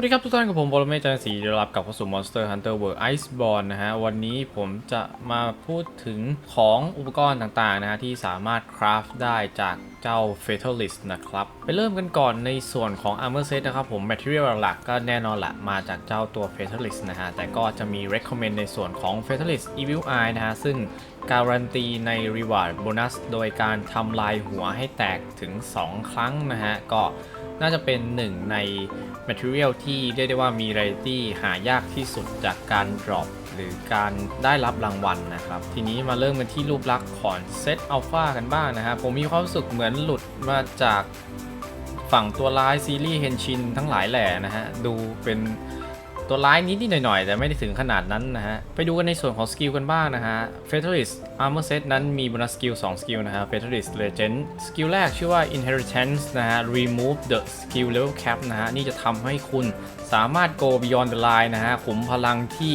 วัสดีครับทุกท่านกับผมบอลเมจันทร์ศรีได้รับกับเข้าสู่ Monster Hunter World Iceborne นะฮะ วันนี้ผมจะมาพูดถึงของอุปกรณ์ต่างๆนะฮะ ที่สามารถคราฟได้จากเจ้า Fatalist นะครับ ไปเริ่มกันก่อนในส่วนของ Armor Set นะครับผม Material หลักๆก็แน่นอนละมาจากเจ้าตัว Fatalist นะฮะ แต่ก็จะมี recommend ในส่วนของ Fatalist Evil Eye นะฮะ ซึ่งการันตีใน Reward Bonus โดยการทำลายหัวให้แตกถึง 2 ครั้งนะฮะ ก็ น่าจะเป็นหนึ่งใน Material ที่เรียกได้ว่ามีไรที่หายากที่สุดจากการ drop หรือการได้รับรางวัลนะครับ ทีนี้มาเริ่มกันที่รูปลักษณ์ของเซตอัลฟากันบ้างนะครับ ผมมีความรู้สึกเหมือนหลุดมาจากฝั่งตัวร้ายซีรีส์เฮนชินทั้งหลายแหล่นะฮะ ดูเป็น ตัวร้ายนิดๆหน่อยๆ แต่ไม่ได้ถึงขนาดนั้นนะฮะ ไปดูกันในส่วนของสกิลกันบ้างนะฮะ Fatalist Armor Set นั้นมีบนัสสกิล 2 สกิลนะฮะ Fatalist Legend สกิลแรกชื่อว่า Inheritance นะฮะ Remove the skill level cap นะฮะ นี่จะทำให้คุณสามารถ go beyond the line นะฮะขุมพลังที่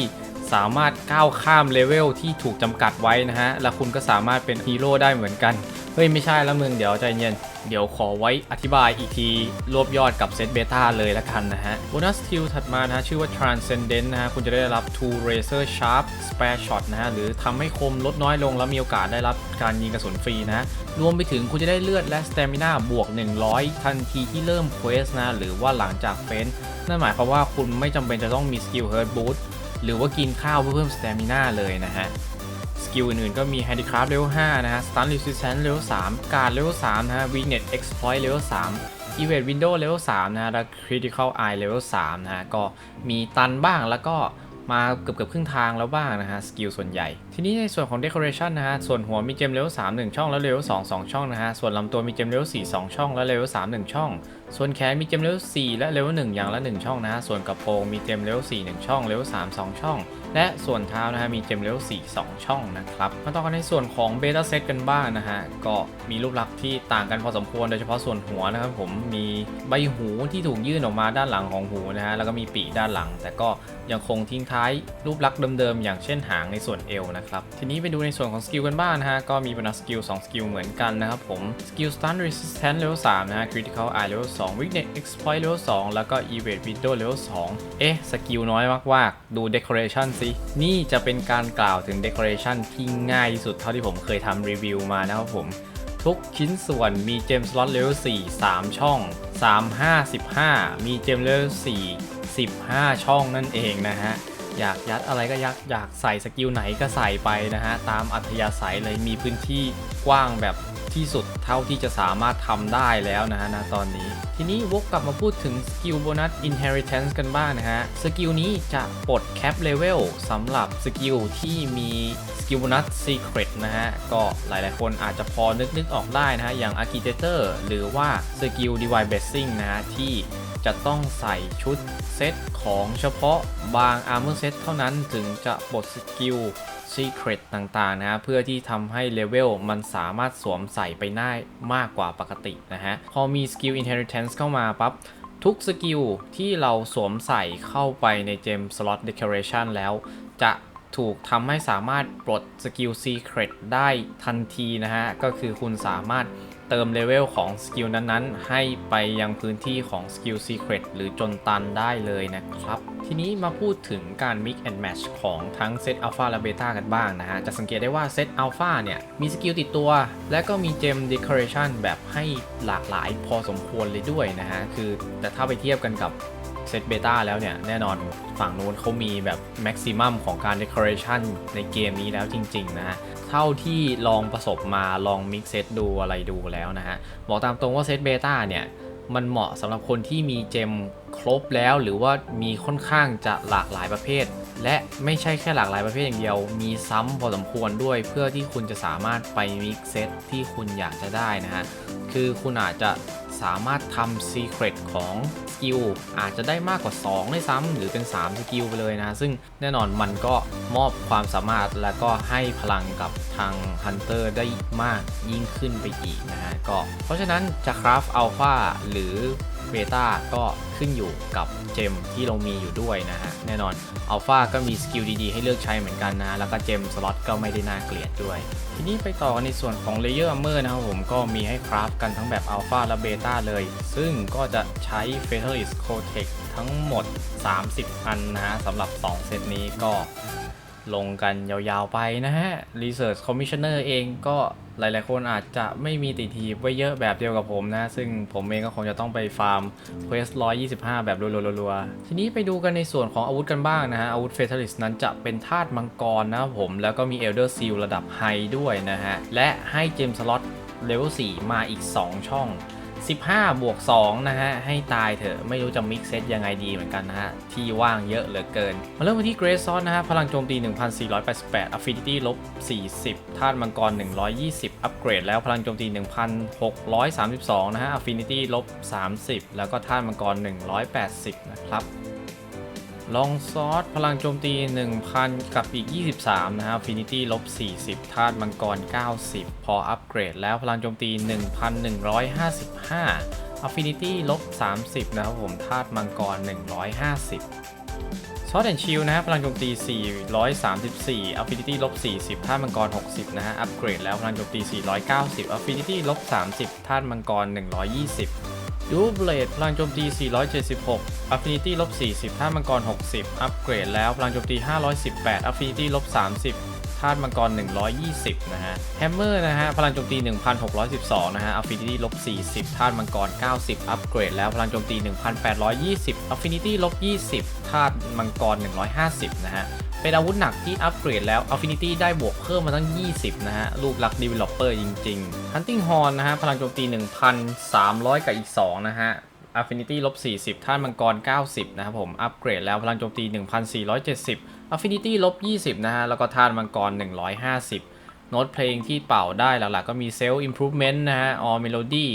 สามารถก้าวข้ามเลเวลที่ถูกจำกัดไว้นะฮะ และคุณก็สามารถเป็นฮีโร่ได้เหมือนกัน เฮ้ย ไม่ใช่แล้วมึงเดี๋ยวใจเย็น เดี๋ยวขอไว้อธิบายอีกทีรวบยอดกับเซตเบต้าเลยละกันนะฮะโบนัสคิวถัดมานะชื่อว่า Transcendent นะฮะคุณจะได้รับ Two Razor Sharp Spare Shot นะฮะหรือทำให้คมลดน้อยลงแล้วมีโอกาสได้รับการยิงกระสุนฟรีนะฮะรวมไปถึงคุณจะได้เลือดและ Stamina บวก 100 ทันทีที่เริ่มเควสนะหรือว่าหลังจากเฟนนั่นหมายความว่าคุณไม่จำเป็นจะต้องมีสกิล Hurt Boost หรือว่ากินข้าวเพื่อเพิ่ม Stamina เลยนะฮะ กิลอื่นๆ ก็มี Handicraft Level 5นะฮะ Stun Resistance Level 3 Guard Level 3นะฮะ Weakness Exploit Level 3 Evade Window Level 3นะฮะและ Critical Eye Level 3นะฮะ ก็มีตันบ้างแล้วก็มาเกือบเกือบครึ่งทางแล้วบ้างนะฮะ สกิลส่วนใหญ่ ทีนี้ในส่วนของ Decoration นะฮะ ส่วนหัวมีเจม Level 3 1 ช่อง แล้ว Level 2 2 ช่องนะฮะ ส่วนลำตัวมีเจม Level 4 2 ช่อง และ Level 3 1 ช่อง ส่วนแขนมีเจม Level 4และ Level 1อย่างละ 1 ช่องนะฮะ ส่วนกระโปรงมีเจม Level 4 1 ช่อง Level 3 2 ช่อง และส่วนเท้านะฮะมีเจมเลเวล4 2 ช่องนะครับ มาต่อกันในส่วนของเบต้าเซตกันบ้างนะฮะ ก็มีรูปลักษณ์ที่ต่างกันพอสมควรโดยเฉพาะส่วนหัวนะครับผมมีใบหูที่ถูกยื่นออกมาด้านหลังของหูนะฮะ แล้วก็มีปีกด้านหลัง แต่ก็ยังคงทิ้งท้ายรูปลักษณ์เดิมๆ อย่างเช่นหางในส่วนเอวนะครับ ทีนี้ไปดูในส่วนของสกิลกันบ้างนะฮะ ก็มีบรรดาสกิล2สกิลเหมือนกันนะครับผมสกิล stun resistance level 3นะฮะ critical eye level 2 weakness exploit level 2 แล้วก็ evade window level 2เอ๊ะสกิลน้อยมากๆดู decoration สินี่จะเป็นการกล่าวถึง decoration ที่ง่ายที่สุดเท่าที่ผมเคยทำรีวิวมานะครับผม ทุกชิ้นส่วนมีเจมส์ล็อตเลเวล4 3 ช่อง 3 5 15 มีเจมเลเวล4 15 ช่องนั่นเองนะฮะ อยากยัดอะไรก็ยัดอยากใส่สกิลไหนก็ใส่ไปนะฮะ ตามอัธยาศัยเลยมีพื้นที่กว้างแบบ ที่สุดเท่าที่จะสามารถทำได้แล้วนะฮะณตอนนี้ ทีนี้วกกลับมาพูดถึงสกิลโบนัส inheritance กันบ้างนะฮะ สกิลนี้จะปลดแคปเลเวลสำหรับสกิลที่มีสกิลโบนัส secret นะฮะ ก็หลายๆคนอาจจะพอนึกนึกออกได้นะฮะ อย่าง architector หรือว่าสกิล divine blessing นะฮะที่จะต้องใส่ชุดเซตของเฉพาะบาง armor set เท่านั้นถึงจะปลดสกิล ซีเครตต่างๆนะฮะเพื่อที่ทำให้เลเวลมันสามารถสวมใส่ไปได้มากกว่าปกตินะฮะ พอมีสกิล Inheritance เข้ามาปั๊บทุกสกิลที่เราสวมใส่เข้าไปในเจมสล็อตเดคอเรชันแล้ว จะถูกทำให้สามารถปลดสกิลซีเครตได้ทันทีนะฮะ ก็คือคุณสามารถ เติมเลเวลของสกิลนั้นๆ ให้ไปยังพื้นที่ของสกิลซีเครตหรือจนตันได้เลยนะครับ ทีนี้มาพูดถึงการ Mix and Match ของทั้งเซตอัลฟาและเบต้ากันบ้างนะฮะ จะสังเกตได้ว่าเซตอัลฟาเนี่ย มีสกิลติดตัว และก็มีเจมเดคอเรชันแบบให้หลากหลายพอสมควรเลยด้วยนะฮะ คือแต่ถ้าไปเทียบกันกับ ซตเบต้าแล้วเนี่ย แน่นอนฝั่งนู้นเขามีแบบแม็กซิมัมของการ Decoration ในเกมนี้แล้วจริง ๆ นะฮะ เท่าที่ลองประสบมาลองมิกเซตดูอะไรดูแล้วนะฮะ บอกตามตรงว่าเซตเบต้าเนี่ย มันเหมาะสำหรับคนที่มีเจมครบแล้วหรือว่ามีค่อนข้างจะหลากหลายประเภท และไม่ใช่แค่หลากหลายประเภทอย่างเดียว มีซ้ำพอสมควรด้วยเพื่อที่คุณจะสามารถไปมิกเซตที่คุณอยากจะได้นะฮะ คือคุณอาจจะสามารถทำ Secret ของ กิลอาจจะได้มากกว่า2ได้ซ้ำหรือเป็น 3 สกิลไปเลยนะ ซึ่งแน่นอนมันก็มอบความสามารถและก็ให้พลังกับทาง Hunter ได้มากยิ่งขึ้นไปอีกนะฮะก็เพราะฉะนั้นจะคราฟอัลฟาหรือเบต้าก็ขึ้นอยู่กับเจมที่เรามีอยู่ด้วยนะฮะ แน่นอนอัลฟาก็มีสกิลดีๆ ให้เลือกใช้เหมือนกันนะ แล้วก็เจมสล็อตก็ไม่ได้น่าเกลียดด้วย ทีนี้ไปต่อในส่วนของ Layer Armor นะครับผมก็มีให้คราฟกันทั้งแบบอัลฟาและเบต้าเลย ซึ่งก็จะใช้เฟเธอ Fatalist Cotex ทั้งหมด 30 อันนะฮะสำหรับ 2 เซตนี้ก็ลงกันยาวๆไปนะฮะ Research Commissioner เองก็หลายๆคนอาจจะไม่มีติดทีบไว้เยอะแบบเดียวกับผมนะ ซึ่งผมเองก็คงจะต้องไปฟาร์ม Quest 125 แบบรัวๆๆๆทีนี้ไปดูกันในส่วนของอาวุธกันบ้างนะฮะ อาวุธ Fatalist นั้นจะเป็นธาตุมังกรนะครับผม แล้วก็มี Elder Seal ระดับไฮด้วยนะฮะ และให้เจมสล็อตเลเวล4มาอีก 2 ช่อง 15 บวก 2 นะฮะ ให้ตายเถอะ ไม่รู้จะมิกเซตยังไงดีเหมือนกันนะฮะ ที่ว่างเยอะเหลือเกิน มาเริ่มกันที่เกรซซอนนะฮะ พลังโจมตี 1488 Affinity ลบ 40ธาตุมังกร 120 อัปเกรดแล้วพลังโจมตี 1632 นะฮะ Affinity ลบ 30 แล้วก็ธาตุมังกร 180 นะครับ ลองซอสพลังโจมตี 1,000 กับอีก 23 นะฮะ Affinity ลบ 40ธาตุมังกร 90 พออัปเกรดแล้วพลังโจมตี 1,155 Affinity ลบ 30 นะครับผมธาตุมังกร 150 ซอสแอนชิลนะฮะพลังโจมตี 434 Affinity ลบ 40ธาตุมังกร 60 นะฮะอัปเกรดแล้วพลังโจมตี 490 Affinity ลบ 30ธาตุมังกร 120 ดูเบลดพลังโจมตี 476 Affinity ลบ40ธาตุมังกร 60 อัปเกรดแล้ว พลังโจมตี 518 Affinity ลบ30ธาตุมังกร 120 นะฮะ แฮมเมอร์นะฮะ พลังโจมตี 1612 นะฮะ Affinity ลบ40ธาตุมังกร 90 อัปเกรดแล้ว พลังโจมตี 1820 Affinity ลบ20ธาตุมังกร 150 นะฮะ เป็นอาวุธหนักที่อัปเกรดแล้ว Affinity ได้บวกเพิ่มมาตั้ง 20 นะฮะ ลูกหลัก Developer จริง ๆ Hunting Horn นะฮะ พลังโจมตี 1,300 กับอีก 2 นะฮะ Affinity ลบ 40 ท่านมังกร 90 นะครับผม อัปเกรดแล้วพลังโจมตี 1,470 Affinity ลบ 20 นะฮะ แล้วก็ท่านมังกร 150 โน้ตเพลงที่เป่าได้หลักๆ ก็มี Self Improvement นะฮะ All Melody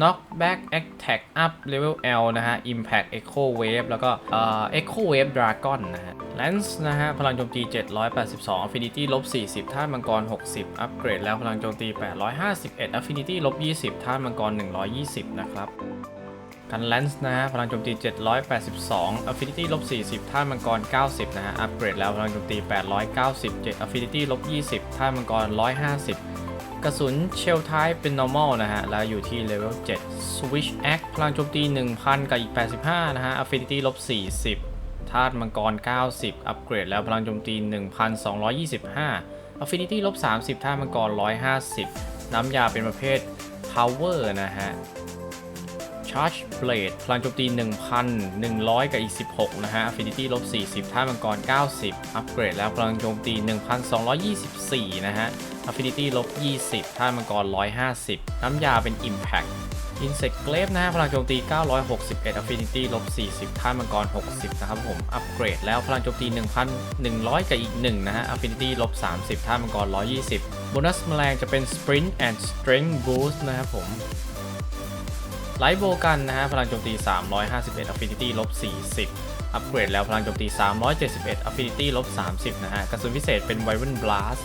Knockback Attack Up Level L นะฮะ Impact Echo Wave แล้วก็เอ่อ Echo Wave Dragon นะฮะ Lance นะฮะ พลังโจมตี 782 Affinity ลบ40 ท่านมังกร 60 อัปเกรดแล้วพลังโจมตี 851 Affinity ลบ20 ท่านมังกร 120 นะครับกันแลนส์นะฮะ พลังโจมตี 782 Affinity ลบ40 ท่ามังกร 90 นะฮะ อัปเกรดแล้ว พลังโจมตี 897 Affinity ลบ20 ท่ามังกร 150 กระสุนเชลท้ายเป็น normal นะฮะ แล้วอยู่ที่เลเวล7 Switch Act พลังโจมตี 1000 กับอีก 85 นะฮะ Affinity ลบ 40 ธาตุมังกร 90 อัปเกรดแล้วพลังโจมตี 1225 Affinity ลบ 30 ธาตุมังกร 150 น้ำยาเป็นประเภท Power นะฮะ Charge Blade พลังโจมตี 1,100 กับอีก 16 นะฮะ Affinity ลบ 40 ท่ามังกร 90 อัปเกรดแล้วพลังโจมตี 1,224 นะฮะ Affinity ลบ 20 ท่ามังกร 150 น้ำยาเป็น Impact Insect Glaive นะฮะ พลังโจมตี 961 Affinity ลบ 40 ท่ามังกร 60 นะครับผม อัปเกรดแล้วพลังโจมตี 1,100 กับอีก 1 นะฮะ Affinity ลบ 30 ท่ามังกร 120 โบนัสแมลงจะเป็น Sprint and Strength Boost นะครับผม ไลท์โบกันนะฮะพลังโจมตี 351 Affinity ลบ 40 อัปเกรดแล้วพลังโจมตี 371 Affinity ลบ 30 นะฮะ กระสุนพิเศษเป็น Wyvern Blast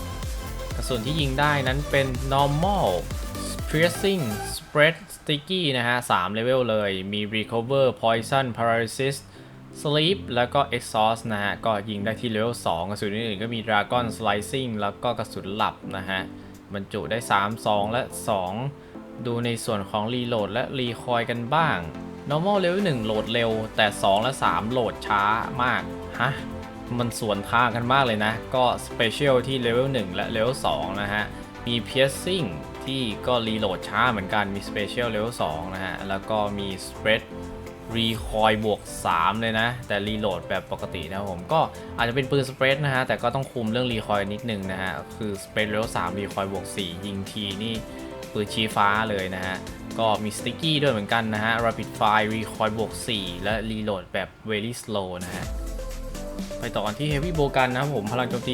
กระสุนที่ยิงได้นั้นเป็น Normal Piercing Spread Sticky นะฮะ 3 เลเวลเลย มี Recover Poison Paralysis Sleep แล้วก็ Exhaust นะฮะ ก็ยิงได้ที่เลเวล 2 กระสุนอื่นๆก็มี Dragon Slicing แล้วก็กระสุนหลับนะฮะ บรรจุได้ 3 2 และ 2 ดูในส่วนของรีโหลดและรีคอยกันบ้าง normal level 1โหลดเร็ว แต่ 2 และ 3 โหลดช้ามาก ฮะ มันสวนทางกันมากเลยนะ ก็ special ที่ level 1 และ level 2 นะฮะ มี piercing ที่ก็รีโหลดช้าเหมือนกันมี special level 2 นะฮะ แล้วก็มี spread รีคอยบวก 3 เลยนะ แต่รีโหลดแบบปกตินะผมก็อาจจะเป็นปืนสเปรดนะฮะ แต่ก็ต้องคุมเรื่องรีคอยนิดนึงนะฮะ คือสเปรดเลเวล3รีคอยบวก 4 ยิงทีนี่ ปืนชี้ฟ้าเลยนะฮะ ก็มีสติ๊กกี้ด้วยเหมือนกันนะฮะ Rapid Fire Recoil บวก 4 และรีโหลดแบบ Very Slow นะฮะ ไปต่อกันที่ Heavy Bowgun นะครับผมพลังโจมตี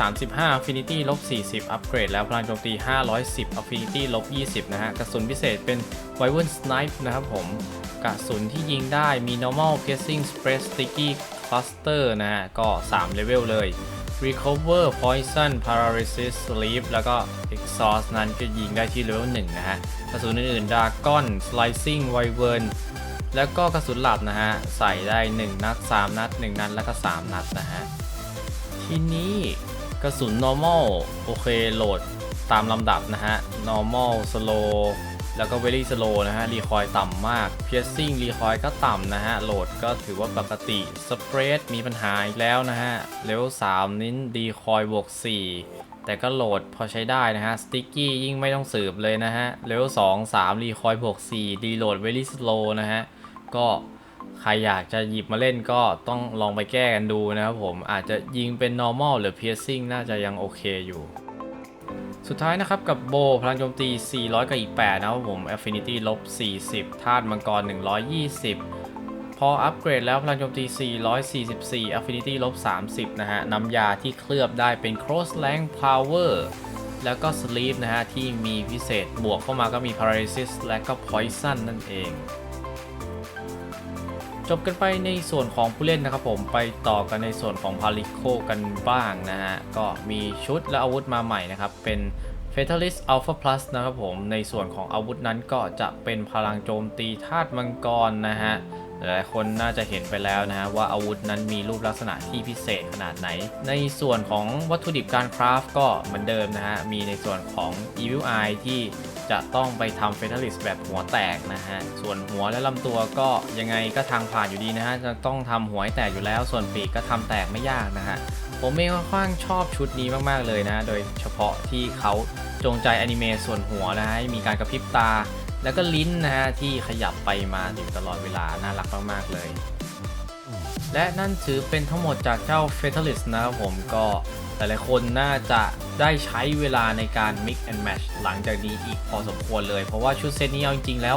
435 Affinity ลบ 40 อัปเกรดแล้วพลังโจมตี 510 Affinity ลบ 20 นะฮะ กระสุนพิเศษเป็น Wyvern Snipe นะครับผม กระสุนที่ยิงได้มี Normal Piercing Spread Sticky Cluster นะฮะ ก็ 3 เลเวลเลย Recover Poison Paralysis Sleep แล้วก็ Exhaust นั้นก็ยิงได้ที่เลเวล1นะฮะ กระสุนอื่นๆ Dragon Slicing Wyvern แล้วก็กระสุนหลับนะฮะ ใส่ได้ 1 นัด 3 นัด 1 นัด แล้วก็ 3 นัดนะฮะ ทีนี้กระสุน normal โอเคโหลดตามลำดับนะฮะ normal slow แล้วก็ very slow นะฮะ รีคอยต่ำมาก piercing รีคอยก็ต่ำนะฮะ โหลดก็ถือว่าปกติ spread มีปัญหาอีกแล้วนะฮะ level 3นิ้นดีคอยบวก 4 แต่ก็โหลดพอใช้ได้นะฮะ sticky ยิ่งไม่ต้องสืบเลยนะฮะ level 2 3 รีคอยบวก4ดีโหลด very slow นะฮะ ก็ใครอยากจะหยิบมาเล่นก็ต้องลองไปแก้กันดูนะครับผมอาจจะยิงเป็น normal หรือ piercing น่าจะยังโอเคอยู่ สุดท้ายนะครับกับโบพลังโจมตี 400 กับอีก 8 นะครับผม affinity ลบ 40ธาตุมังกร 120 พออัปเกรดแล้วพลังโจมตี 444 affinity ลบ 30 นะฮะน้ำยาที่เคลือบได้เป็น cross rank power แล้วก็ sleep นะฮะที่มีพิเศษบวกเข้ามาก็มี paralysis และก็ poison นั่นเอง จบกันไปในส่วนของผู้เล่นนะครับผมไปต่อกันในส่วนของพาริโคกันบ้างนะฮะ ก็มีชุดและอาวุธมาใหม่นะครับ เป็น Fatalist Alpha Plus นะครับผม ในส่วนของอาวุธนั้นก็จะเป็นพลังโจมตีธาตุมังกรนะฮะ หลายคนน่าจะเห็นไปแล้วนะฮะ ว่าอาวุธนั้นมีรูปลักษณะที่พิเศษขนาดไหน ในส่วนของวัตถุดิบการคราฟก็เหมือนเดิมนะฮะ มีในส่วนของ Evil Eye ที่ จะต้องไปทำ Fatalist แบบหัวแตกนะฮะ ส่วนหัวและลำตัวก็ยังไงก็ทางผ่านอยู่ดีนะฮะ จะต้องทำหัวให้แตกอยู่แล้ว ส่วนปีกก็ทำแตกไม่ยากนะฮะ ผมเองค่อนข้างชอบชุดนี้มากๆเลยนะ โดยเฉพาะที่เขาจงใจแอนิเมตส่วนหัวนะฮะมีการกระพริบตา แล้วก็ลิ้นนะฮะที่ขยับไปมาอยู่ตลอดเวลา น่ารักมากๆเลย และนั่นถือเป็นทั้งหมดจากเจ้า Fatalist นะครับผมก็ หลายๆคนน่าจะได้ใช้เวลาในการ mix and match หลังจากนี้อีกพอสมควรเลย เพราะว่าชุดเซตนี้เอาจริงๆแล้ว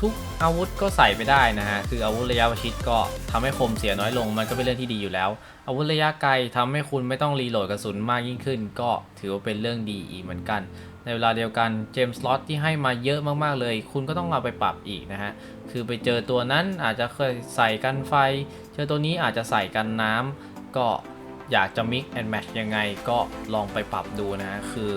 ทุกอาวุธก็ใส่ไปได้นะฮะ คืออาวุธระยะประชิดก็ทำให้คมเสียน้อยลง มันก็เป็นเรื่องที่ดีอยู่แล้ว อาวุธระยะไกลทำให้คุณไม่ต้องรีโหลดกระสุนมากยิ่งขึ้น ก็ถือว่าเป็นเรื่องดีอีกเหมือนกัน ในเวลาเดียวกันเจมส์ล็อตที่ให้มาเยอะมากๆเลย คุณก็ต้องเอาไปปรับอีกนะฮะ คือไปเจอตัวนั้นอาจจะเคยใส่กันไฟ เจอตัวนี้อาจจะใส่กันน้ำก็ อยากจะ mix and match ยังไงก็ลองไปปรับดูนะคือ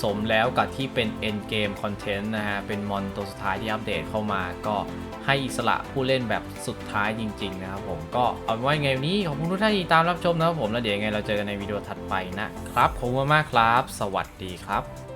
สมแล้วกับที่เป็น end game content นะฮะ เป็นมอนตัวสุดท้ายที่อัปเดตเข้ามา ก็ให้อิสระผู้เล่นแบบสุดท้ายจริง ๆ นะครับผม ก็เอาไว้ไงวันนี้ ขอบคุณทุกท่านที่ตามรับชมนะครับผม แล้วเดี๋ยวยังไงเราเจอกันในวิดีโอถัดไปนะครับ ขอบคุณมากครับ สวัสดีครับ